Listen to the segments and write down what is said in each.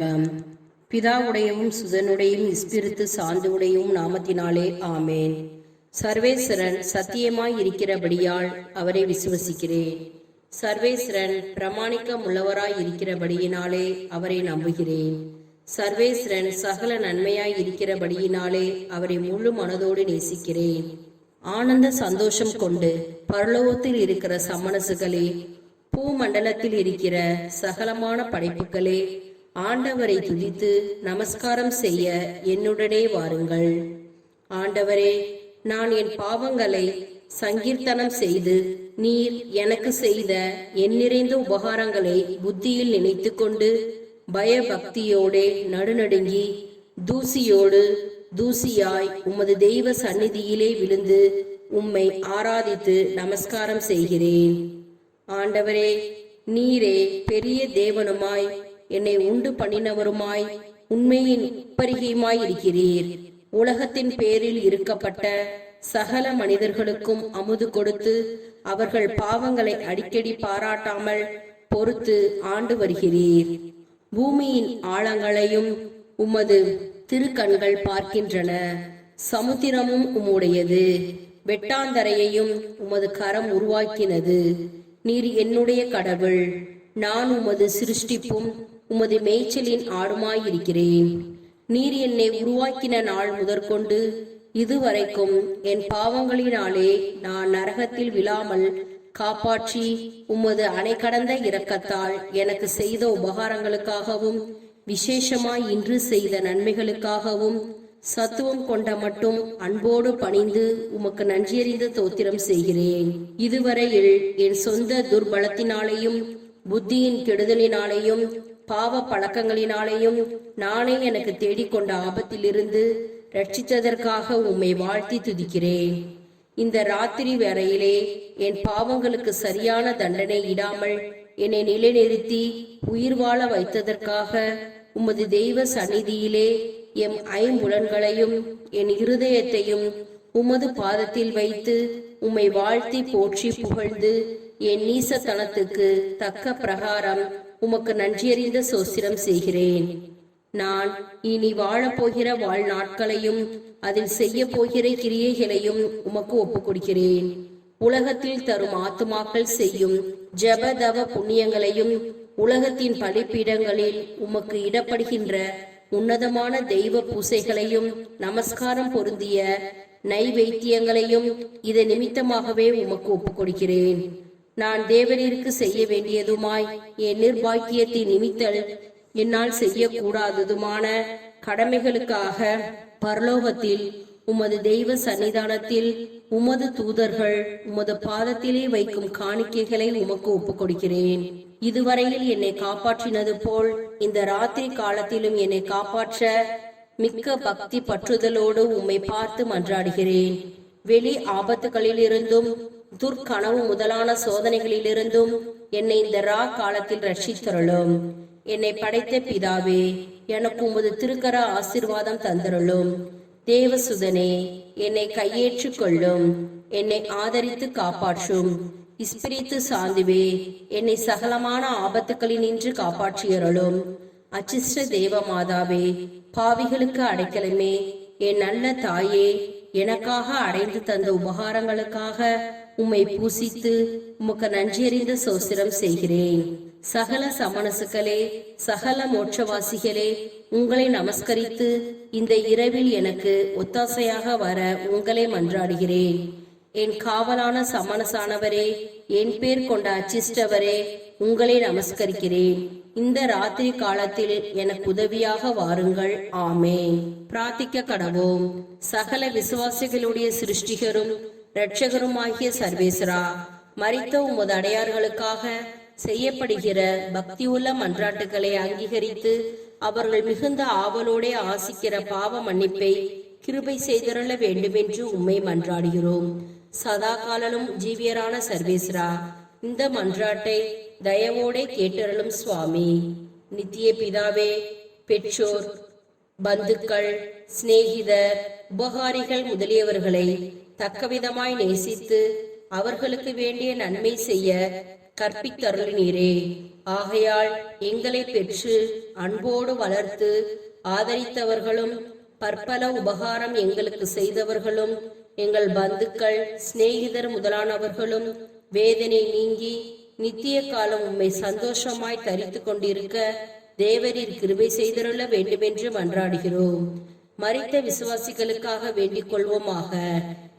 மாலை பிதாவுடையவும் சுதனுடையும் இஸ்பிரித்து சாந்துவுடையும் நாமத்தினாலே ஆமேன். சர்வேஸ்வரன் சத்தியமாய் இருக்கிறபடியால் அவரை விசுவசிக்கிறேன். சர்வேஸ்வரன் பிரமாணிக்கம் உள்ளவராய் இருக்கிறபடியினாலே அவரை நம்புகிறேன். சர்வேஸ்வரன் சகல நன்மையாய் இருக்கிறபடியினாலே அவரை முழு மனதோடு நேசிக்கிறேன். ஆனந்த சந்தோஷம் கொண்டு பரலோகத்தில் இருக்கிற சம்மனசுகளே பூமண்டலத்தில் இருக்கிற சகலமான படைப்புகளே ஆண்டவரை துதித்து நமஸ்காரம் செய்ய என்னுடனே வாருங்கள். ஆண்டவரே நான் என் பாவங்களை சங்கீர்த்தனம் செய்து நீர் எனக்கு செய்த என் நிறைந்த உபகாரங்களை புத்தியில் நினைத்து கொண்டு பயபக்தியோடே நடுநடுங்கி தூசியோடு தூசியாய் உமது தெய்வ சந்நிதியிலே விழுந்து உம்மை ஆராதித்து நமஸ்காரம் செய்கிறேன். ஆண்டவரே நீரே பெரிய தேவனுமாய் என்னை உண்டு பண்ணினவருமாய் உண்மையின் பரிகையுமாய் இருக்கிறீர் உலகத்தின் பேரில் இருக்கப்பட்ட சகல மனிதர்களுக்கும் அமுது கொடுத்து அவர்கள் பாவங்களை அடிக்கடி பாராட்டாமல் பொறுத்து ஆண்டு வருகிறீர். பூமியின் ஆழங்களையும் உமது திருக்கண்கள் பார்க்கின்றன. சமுத்திரமும் உம்முடையது. வெட்டாந்தரையையும் உமது கரம் உருவாக்கினது. நீர் என்னுடைய கடவுள். நான் உமது சிருஷ்டிப்பும் உமது மேய்ச்சலின் ஆடுமாயிருக்கிறேன். நீர் என்னை உருவாக்கின நாள் முதற்கொண்டு இதுவரைக்கும் என் பாவங்களினாலே நான் நரகத்தில் விழாமல் காப்பாற்றி உமது அணை கடந்த இரக்கத்தால் எனக்கு செய்த உபகாரங்களுக்காகவும் விசேஷமாய் இன்று செய்த நன்மைகளுக்காகவும் சத்துவம் கொண்ட மட்டும் அன்போடு பணிந்து உமக்கு நன்றியறிந்த தோத்திரம் செய்கிறேன். இதுவரையில் என் சொந்த துர்பலத்தினாலேயும் புத்தியின் கெடுதலினாலேயும் பாவ பழக்கங்களினாலேயும் நானே எனக்கு தேடிக்கொண்ட ஆபத்திலிருந்து ரட்சித்ததற்காக உம்மை வாழ்த்தி துதிக்கிறேன். இந்த ராத்திரி வரையிலே என் பாவங்களுக்கு சரியான தண்டனை இடாமல் என்னை நிலைநிறுத்தி உயிர் வாழ வைத்ததற்காக உமது தெய்வ சந்நிதியிலே எம் ஐம்புலன்களையும் என் இருதயத்தையும் உமது பாதத்தில் வைத்து உம்மை வாழ்த்தி போற்றி புகழ்ந்து என் நீசத்தனத்துக்கு தக்க பிரகாரம் உமக்கு நன்றியறிந்த சோசிரம் செய்கிறேன். நான் இனி வாழப்போகிற வாழ்நாட்களையும் அதில் செய்ய போகிற கிரியைகளையும் உமக்கு ஒப்புக் கொடுக்கிறேன் உலகத்தில் தரும் ஆத்துமாக்கள் செய்யும் ஜபதவ புண்ணியங்களையும் உலகத்தின் பலிப்பீடங்களில் உமக்கு இடப்படுகின்ற உன்னதமான தெய்வ பூசைகளையும் நமஸ்காரம் பொருந்திய நைவேத்தியங்களையும் இதை நிமித்தமாகவே உமக்கு ஒப்புக் கொடுக்கிறேன் நான் தேவனிற்கு செய்ய வேண்டியதுமாய் என் நிர்பாக்கியத்தின் நிமித்தல் என்னால் செய்யக்கூடாததுமான கடமைகளுக்காக பரலோகத்தில் உமது தெய்வ சன்னிதானத்தில் உமது தூதர்கள் உமது பாதத்திலே வைக்கும் காணிக்கைகளை உமக்கு ஒப்புக் கொடுக்கிறேன் இதுவரையில் என்னை காப்பாற்றினது போல் இந்த ராத்திரி காலத்திலும் என்னை காப்பாற்ற மிக்க பக்தி பற்றுதலோடு உம்மை பார்த்து மன்றாடுகிறேன். வெளி ஆபத்துகளிலிருந்தும் துர்க்கனவு முதலான சோதனைகளிலிருந்தும் என்னை இந்த ரா காலத்தில் ரட்சித்தருளும். என்னை படைத்த பிதாவே எனக்கு உமது திருக்கர ஆசிர்வாதம் தந்தருளும். தேவசுதனே என்னை கையேற்றுக் கொள்ளும். என்னை ஆதரித்து காப்பாற்றும். இஸ்பிரித்து சாந்துவே என்னை சகலமான ஆபத்துக்களினின்று காப்பாற்றியருளும். அச்சிஷ்ட தேவ மாதாவே பாவிகளுக்கு அடைக்கலமே. என் நல்ல தாயே எனக்காக அடைந்து தந்த உபகாரங்களுக்காக உம்மை பூசித்து உமக்கு நன்றியறிந்த சோசிரம் செய்கிறேன். சகல சமணசுகளே சகல மோட்சவாசிகளே உங்களை நமஸ்கரித்து இந்த இரவில் எனக்கு ஒத்தாசையாக வர உங்களை மன்றாடுகிறேன். என் காவலான சமணசானவரே என் பேர் கொண்ட அச்சிஷ்டவரே உங்களை நமஸ்கரிக்கிறேன். இந்த ராத்திரி காலத்தில் எனக்கு உதவியாக வாருங்கள். ஆமே பிரார்த்திக்க கடவோம். சகல விசுவாசிகளுடைய சிருஷ்டிகரும் இரட்சகருமாகிய சர்வேஸ்வரா மறித்த உமது அடையார்களுக்காக செய்யப்படுகிற பக்தியுள்ள மன்றாட்டுகளை அங்கீகரித்து அவர்கள் மிகுந்த ஆவலோடே ஆசிக்கிற பாவ மன்னிப்பை கிருபை செய்திருள வேண்டுமென்று உம்மை மன்றாடுகிறோம். சதா காலலும் ஜீவியரான சர்வேஸ்வரா இந்த மன்றாட்டை தயவோடே கேட்டருளும் சுவாமி. நித்திய பிதாவே பெற்றோர் பந்துக்கள் சிநேகிதர் உபகாரிகள் முதலியவர்களை தக்கவிதமாய் நேசித்து அவர்களுக்கு வேண்டிய நன்மை செய்ய கற்பித்தருளினீரே. ஆகையால் எங்களை பெற்று அன்போடு வளர்த்து ஆதரித்தவர்களும் பற்பல உபகாரம் எங்களுக்கு செய்தவர்களும் எங்கள் பந்துக்கள் சிநேகிதர் முதலானவர்களும் வேதனை நீங்கி நித்திய காலம் உம்மை சந்தோஷமாய் தரித்து கொண்டிருக்க தேவரீர் கிருபை செய்தருள வேண்டுமென்று மன்றாடுகிறோம். மறித்த விசுவாசிகளுக்காக வேண்டிக் கொள்வோமாக.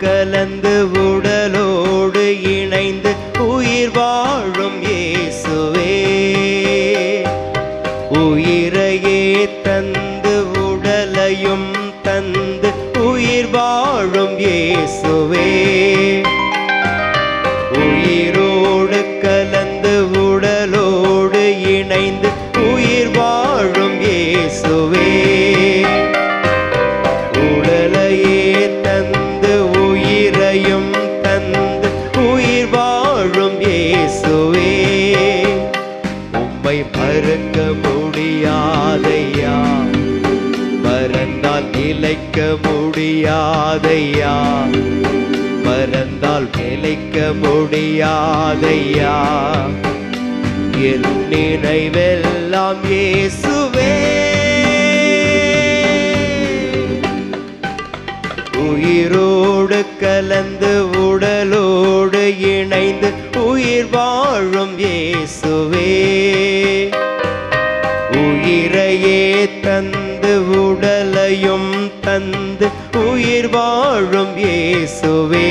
கலந்து உடலோடு இணைந்து உயிர் வாழும் இயேசுவே. உயிரையே தந்து உடலையும் தந்து உயிர் வாழும் இயேசுவே. முடியாதையா மறந்தால் நிலைக்க முடியாதையா என் நினைவெல்லாம் இயேசுவே. உயிரோடு கலந்து உடலோடு இணைந்து உயிர் வாழும் வாழும் இயேசுவே.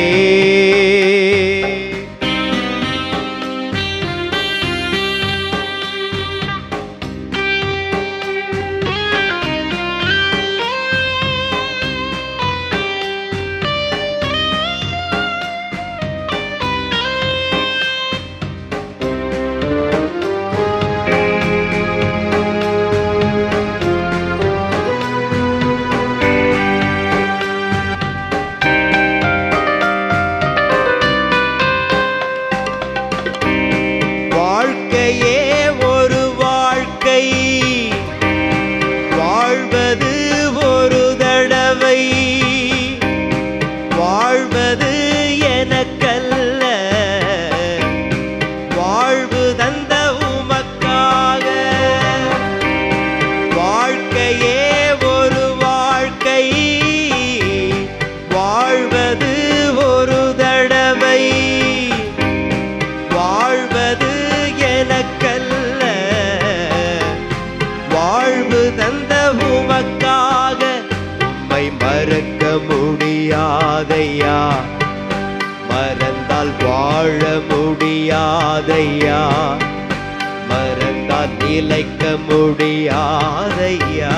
முடியாதையா மறந்தால் நிலைக்க முடியாதையா?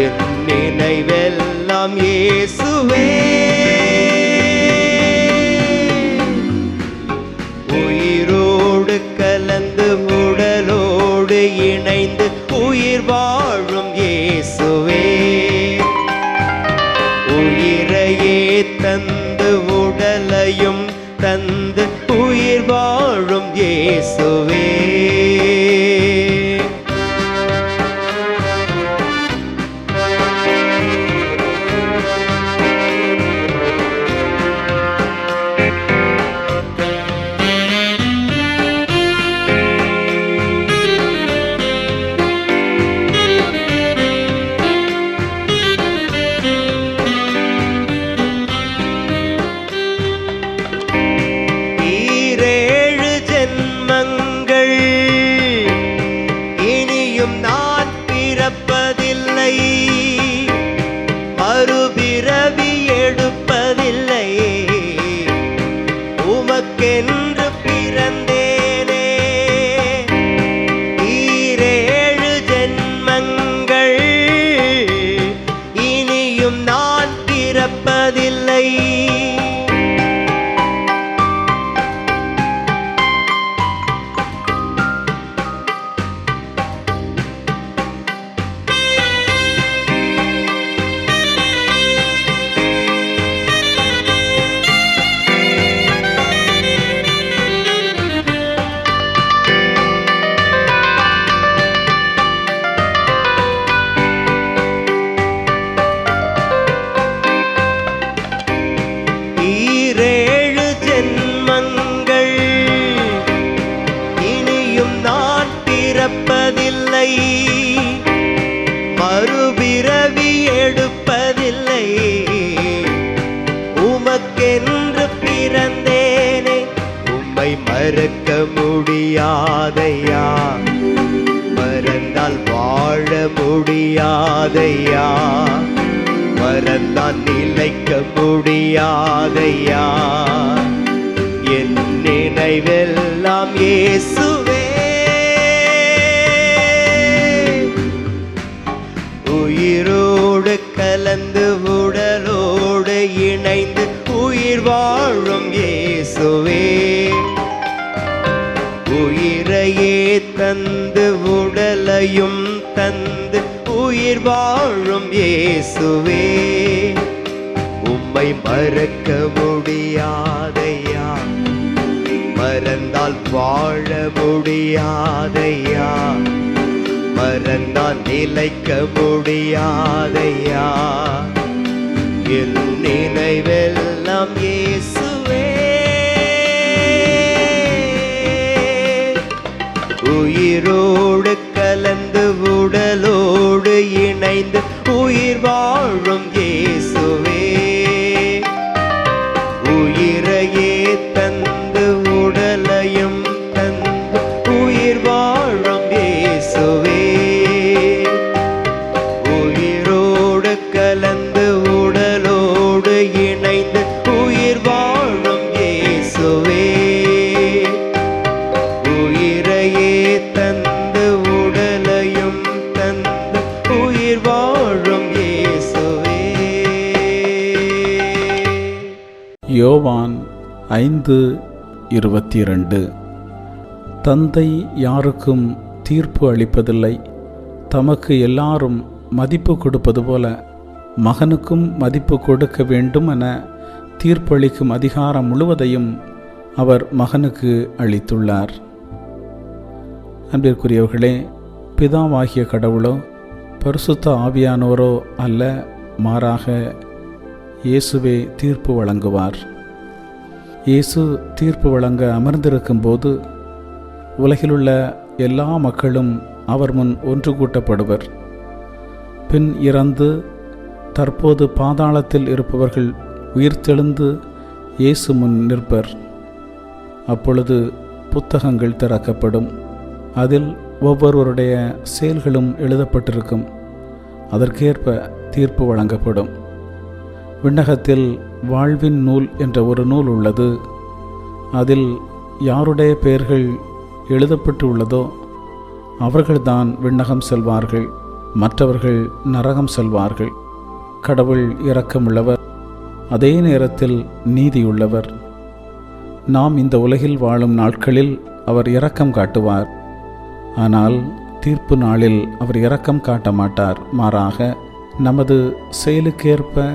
என் நினைவெல்லாம் இயேசுவே. உயிரோடு கலந்து உடலோடு இணைந்து உயிர் வாழும் இயேசுவே. உயிரையே தந்து உடலையும் தந்து இயேசுவே முடியாதையா? மறந்தால் வாழ முடியாதையா? மறந்தால் நிலைக்க முடியாதையா? என் நினைவெல்லாம் இயேசுவே. உயிரோடு கலந்து உடலோடு இணைந்து உயிர் வாழும் இயேசுவே. உடலையும் தந்து உயிர் வாழும் இயேசுவே. உம்மை மறக்க முடியாதையா? மறந்தால் வாழ முடியாதையா? மறந்தால் நிலைக்க முடியாதையா? என் நினைவெல்லாம் இயேசுவே. உயிரோடு இணைந்து உயிர் வாழும் இயேசுவே ஐந்து இருபத்தி இரண்டு தந்தை யாருக்கும் தீர்ப்பு அளிப்பதில்லை. தமக்கு எல்லாரும் மதிப்பு கொடுப்பது போல மகனுக்கும் மதிப்பு கொடுக்க வேண்டும் என தீர்ப்பளிக்கும் அதிகாரம் முழுவதையும் அவர் மகனுக்கு அளித்துள்ளார். அன்பிற்குரியவர்களே பிதாவாகிய கடவுளோ பரிசுத்த ஆவியானோரோ அல்ல மாறாக இயேசுவே தீர்ப்பு வழங்குவார். இயேசு தீர்ப்பு வழங்க அமர்ந்திருக்கும்போது உலகிலுள்ள எல்லா மக்களும் அவர் முன் ஒன்று கூட்டப்படுவர். பின் இறந்து தற்போது பாதாளத்தில் இருப்பவர்கள் உயிர்த்தெழுந்து இயேசு முன் நிற்பர். அப்பொழுது புத்தகங்கள் திறக்கப்படும். அதில் ஒவ்வொருவருடைய செயல்களும் எழுதப்பட்டிருக்கும். அதற்கேற்ப தீர்ப்பு வழங்கப்படும். விண்ணகத்தில் வாழ்வின் நூல் என்ற ஒரு நூல் உள்ளது. அதில் யாருடைய பெயர்கள் எழுதப்பட்டு உள்ளதோ அவர்கள்தான் விண்ணகம் செல்வார்கள். மற்றவர்கள் நரகம் செல்வார்கள். கடவுள் இரக்கமுள்ளவர். அதே நேரத்தில் நீதியுள்ளவர். நாம் இந்த உலகில் வாழும் நாட்களில் அவர் இரக்கம் காட்டுவார். ஆனால் தீர்ப்பு நாளில் அவர் இரக்கம் காட்ட மாட்டார். மாறாக நமது செயலுக்கேற்ப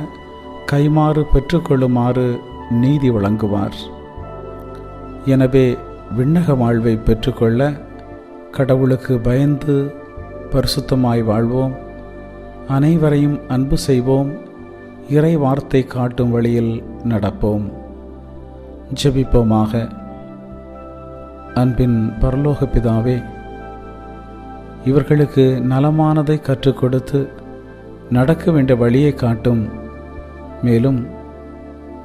கைமாறு பெற்றுக்கொள்ளுமாறு நீதி வழங்குவார். எனவே விண்ணக வாழ்வை பெற்றுக்கொள்ள கடவுளுக்கு பயந்து பரிசுத்தமாய் வாழ்வோம். அனைவரையும் அன்பு செய்வோம். இறை வார்த்தை காட்டும் வழியில் நடப்போம். ஜெபிப்போமாக. அன்பின் பரலோக பிதாவே இவர்களுக்கு நலமானதை கற்றுக் கொடுத்து நடக்க வேண்டிய வழியை காட்டும் மேலும்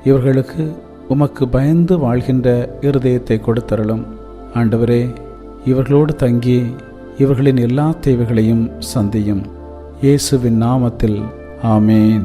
இவர்களுக்கு உமக்கு பயந்து வாழ்கின்ற இருதயத்தை கொடுத்தருளும். ஆண்டவரே இவர்களோடு தங்கி இவர்களின் எல்லா தேவைகளையும் சந்தியும். இயேசுவின் நாமத்தில் ஆமேன்.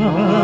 Amen.